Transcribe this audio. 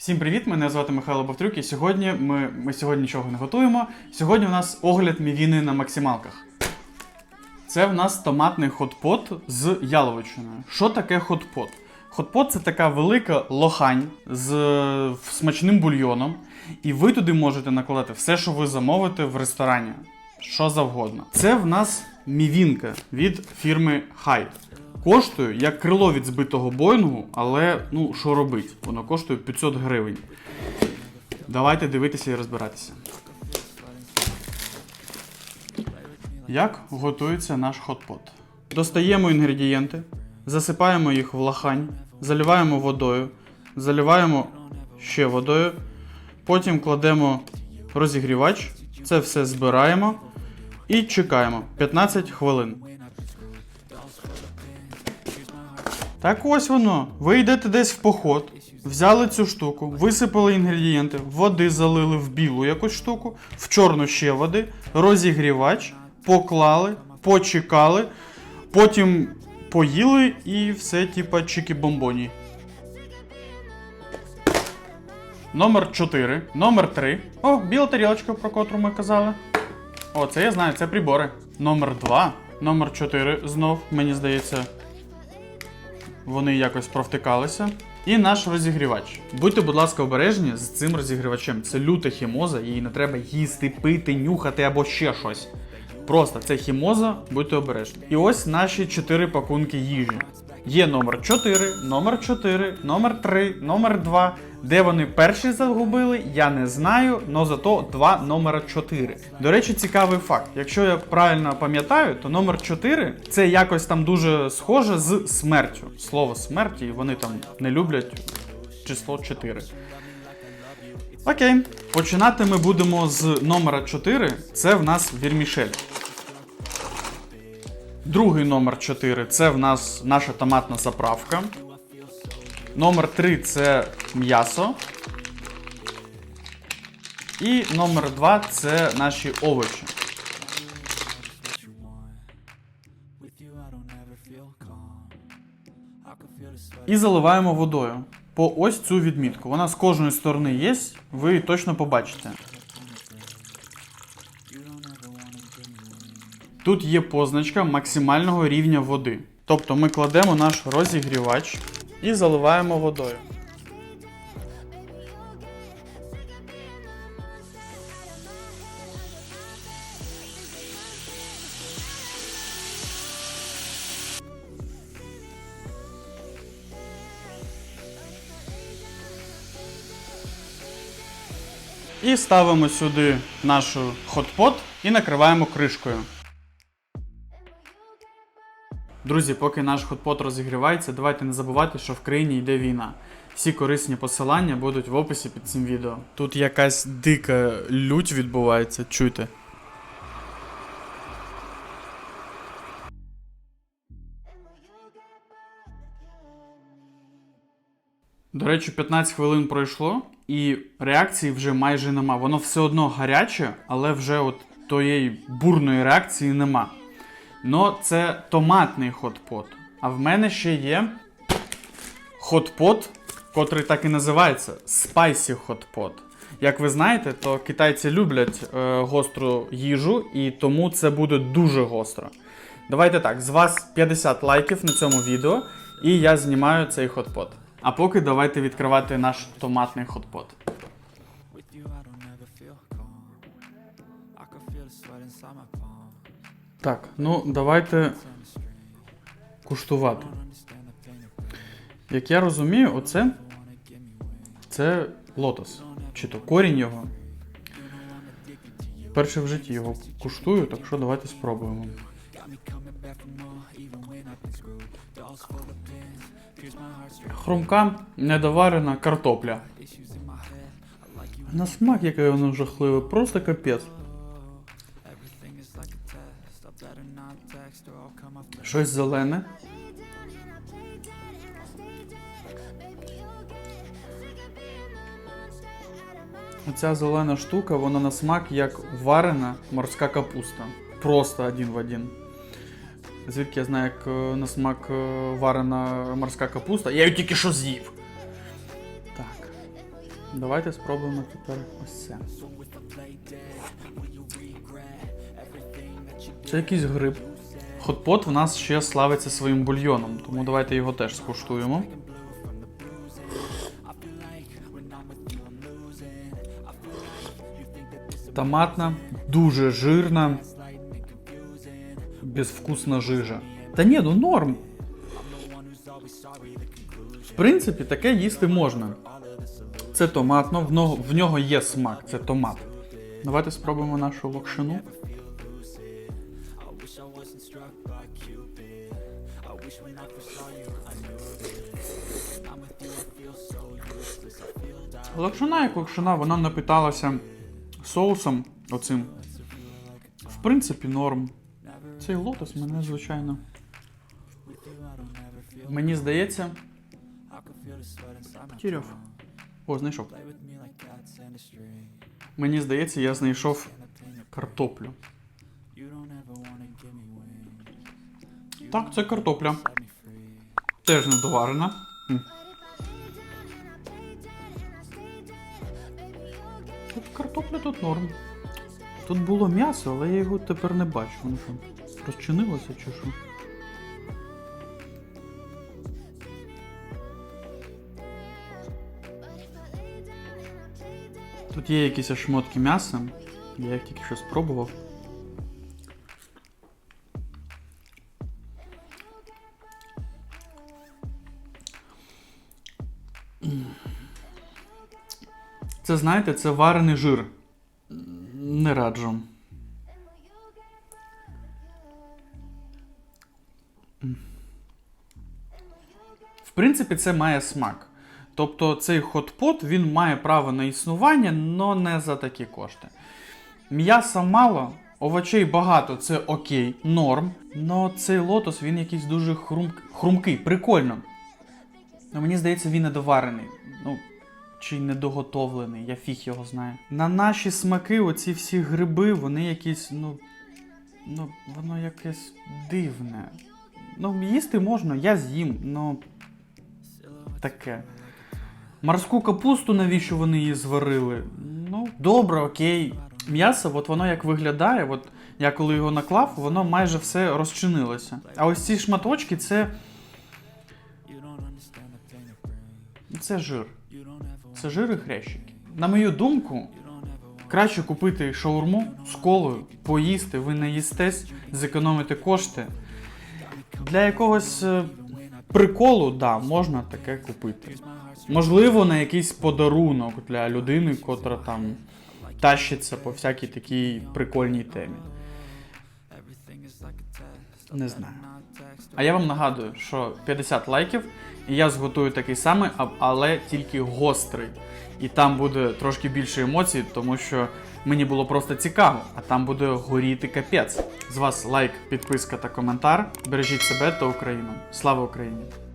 Всім привіт! Мене звати Михайло Бовтрюк, і сьогодні ми, ми сьогодні нічого не готуємо. Сьогодні у нас огляд мівіни на максималках. Це в нас томатний хот-пот з яловичиною. Що таке хот-пот? Хот-пот це така велика лохань з смачним бульйоном, і ви туди можете накладати все, що ви замовите в ресторані. Що завгодно. Це в нас мівінка від фірми Hyde. Коштує як крило від збитого Боїнгу, але ну що робить? Воно коштує 500 гривень. Давайте дивитися і розбиратися. Як готується наш хот-пот? Достаємо інгредієнти, засипаємо їх в лахань, заливаємо водою, заливаємо ще водою, потім кладемо розігрівач, це все збираємо і чекаємо 15 хвилин. Так ось воно. Ви йдете десь в поход, взяли цю штуку, висипали інгредієнти, води залили в білу якусь штуку, в чорну ще води, розігрівач, поклали, почекали, потім поїли і все, типа чики-бомбоні. Номер 4, номер 3. О, біла тарілочка, про котру ми казали. О, це я знаю, це прибори. Номер 2, номер 4 знов, мені здається, вони якось провтикалися. І наш розігрівач. Будьте, будь ласка, обережні з цим розігрівачем. Це люта хімоза, її не треба їсти, пити, нюхати або ще щось. Просто це хімоза, будьте обережні. І ось наші чотири пакунки їжі. Є номер 4, номер 4, номер 3, номер 2. Де вони перші загубили, я не знаю, но зато два номера 4. До речі, цікавий факт. Якщо я правильно пам'ятаю, то номер 4 це якось там дуже схоже з смертю. Слово смерті, вони там не люблять число 4. Окей, починати ми будемо з номера 4. Це в нас вірмішель. Другий номер 4 це в нас наша томатна заправка. Номер 3 це м'ясо. І номер 2 це наші овочі. І заливаємо водою по ось цю відмітку. Вона з кожної сторони є, ви точно побачите. Тут є позначка максимального рівня води. Тобто ми кладемо наш розігрівач і заливаємо водою. І ставимо сюди наш хот-пот і накриваємо кришкою. Друзі, поки наш хот-пот розігрівається, давайте не забувати, що в країні йде війна. Всі корисні посилання будуть в описі під цим відео. Тут якась дика лють відбувається, чуйте. До речі, 15 хвилин пройшло, і реакції вже майже нема. Воно все одно гаряче, але вже от тієї бурної реакції нема. Но це томатний хот-пот. А в мене ще є хот-пот, котрий так і називається Spicy hot-pot. Як ви знаєте, то китайці люблять е, гостру їжу, і тому це буде дуже гостро. Давайте так, з вас 50 лайків на цьому відео, і я знімаю цей хот-пот. А поки давайте відкривати наш томатний хот-пот. Так, ну давайте куштувати. Як я розумію, оце це лотос. Чи то корінь його. Перше в житті його куштую, так що давайте спробуємо. Хрумка недоварена картопля. На смак, яке воно жахливе, просто капець. Щось зелене. Оця зелена штука, вона на смак як варена морська капуста. Просто один в один. Звідки я знаю, як е, на смак е, варена морська капуста? Я її тільки що з'їв. Так. Давайте спробуємо тепер ось це. Це якийсь гриб. Хотпот в нас ще славиться своїм бульйоном, тому давайте його теж скуштуємо. Томатна, дуже жирна, безвкусна жижа. Та ні, ну норм. В принципі, таке їсти можна. Це томатно, в нього, в нього є смак, це томат. Давайте спробуємо нашу локшину. Локшина як локшина, вона напиталася соусом оцим. В принципі, норм. Цей лотос мене, звичайно. Мені здається. Кірьов. О, знайшов. Мені здається, я знайшов картоплю. Так, це картопля. Теж недоварена. Тут картопля тут норм. Тут було м'ясо, але я його тепер не бачу. Воно що, розчинилося чи що? Тут є якісь шмотки м'яса. Я їх тільки що спробував. Це знаєте, це варений жир. Не раджу. В принципі, це має смак. Тобто цей хот-пот він має право на існування, але не за такі кошти. М'яса мало, овочей багато, це окей, норм. Но цей лотос він якийсь дуже хрум... хрумкий, прикольно. Ну, мені здається, він недоварений. Ну, чи недоготовлений, я фіг його знаю. На наші смаки, оці всі гриби, вони якісь, ну. Ну, воно якесь дивне. Ну, їсти можна, я з'їм, ну. Таке. Морську капусту, навіщо вони її зварили? Ну, добре, окей. М'ясо, от воно як виглядає, от я коли його наклав, воно майже все розчинилося. А ось ці шматочки це. Це жир. Це жир і хрящики. На мою думку, краще купити шаурму з колою, поїсти, ви не їстесь, зекономити кошти. Для якогось е, приколу, да, можна таке купити. Можливо, на якийсь подарунок для людини, котра там тащиться по всякій такій прикольній темі. Не знаю. А я вам нагадую, що 50 лайків, і я зготую такий самий, але тільки гострий. І там буде трошки більше емоцій, тому що мені було просто цікаво, а там буде горіти капець. З вас лайк, підписка та коментар. Бережіть себе та Україну. Слава Україні!